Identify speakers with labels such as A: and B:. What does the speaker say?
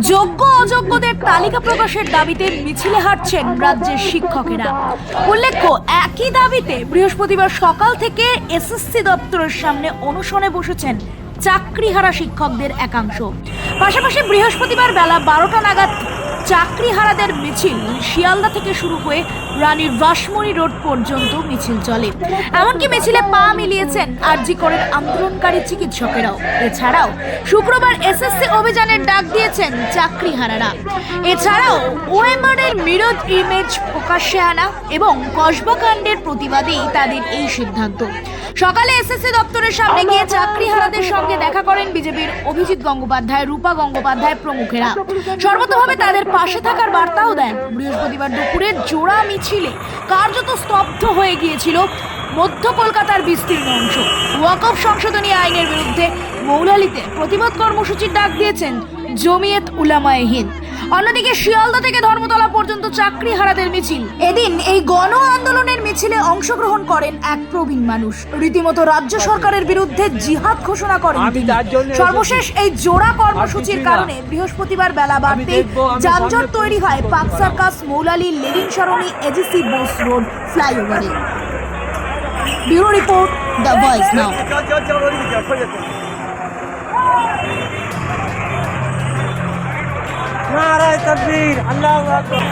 A: যোগ্য অযোগ্যদের তালিকা প্রকাশের দাবিতে মিছিলে হাঁটছেন রাজ্যের শিক্ষকেরা। উল্লেখ্য, একই দাবিতে বৃহস্পতিবার সকাল থেকে এসএসসি দপ্তরের সামনে অনশনে বসেছেন চাকরিহারা শিক্ষকদের একাংশ। পাশাপাশি বৃহস্পতিবার বেলা বারোটা নাগাদ চাকরিহারাদের মিছিল শিয়ালদা থেকে শুরু হয়ে রানীর বাসমণি রোড পর্যন্ত মিছিল চলে। এমনকি মিছিলে পা মিলিয়েছেন আরজি করের আন্দোলনকারী চিকিৎসকেরাও। এছাড়াও শুক্রবার এসএসসি অভিযানের ডাক দিয়েছেন চাকরিহারারা। এছাড়াও ওএমআর এর ইমেজ প্রকাশ্যে আনা এবং কসবাকাণ্ডের প্রতিবাদেই তাদের এই সিদ্ধান্ত। সকালে এসএসসি দপ্তরের সামনে গিয়ে চাকরিহারাদের সঙ্গে দেখা করেন বিজেপির অভিজিৎ গঙ্গোপাধ্যায়, রূপা গঙ্গোপাধ্যায় প্রমুখেরা। সর্বতভাবে তাদের পাশে থাকার বার্তাও দেন। বৃহস্পতিবার দুপুরে জোড়া মিছিলে কার্যত স্তব্ধ হয়ে গিয়েছিল মধ্য কলকাতার বিস্তীর্ণ অংশ। ওয়াকফ সংশোধনী আইনের বিরুদ্ধে মৌলালিতে প্রতিবাদ কর্মসূচির ডাক দিয়েছেন জমিয়ত উলামায়ে হিন্দ। অন্যদিকে শিয়ালদা থেকে ধর্মতলা পর্যন্ত চাকরি হারাদের মিছিল। এদিন এই গণ আন্দোলনের মিছিলে অংশগ্রহণ করেন এক প্রবীণ মানুষ। রীতিমতো রাজ্য সরকারের বিরুদ্ধে জিহাদ ঘোষণা করেন সর্বশেষ এই জোড়া কর্মসূচির কারণে বৃহস্পতিবার বেলা বাড়তে যানজট তৈরি হয় park circus Moulali Lenin Sarani AJC Bose road ফ্লাইওভারে। Bureau report the voice now.
B: নারায় তাকবীর আল্লাহু আকবার।